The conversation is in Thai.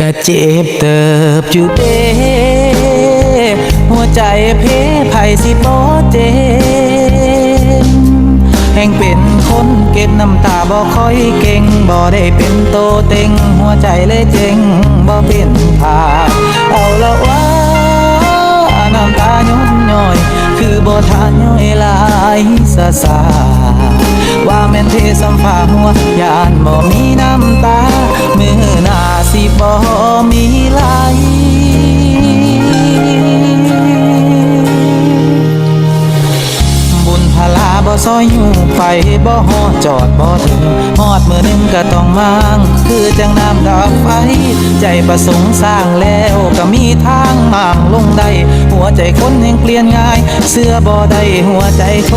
กะเจ็บเติบอยู่เด้หัวใจเพไผสิบ่เจ็บแห่งเป็นคนเก็บน้ำตาบ่ค่อยเก่งบ่ได้เป็นโตเต็ง หัวใจเลยเจ็งบ่เป็นผาเอาละว่าน้ำตาย้อนย่อย คือบ่ทานย่อยลายซาซาว่าแม่นเทสัมภาหัวยานบ่มี สิบ่มีไหลบุญพลาบ่ซอยอยู่ไปบ่ฮอดจอดบ่ถึงฮอดมือหนึ่งก็ต้องมางคือจังน้ำดับไฟ ใจประสงค์สร้างแล้วก็มีทางห่างลงได้ หัวใจคนแห่งเปลี่ยนง่าย เสื้อบ่ได้หัวใจโค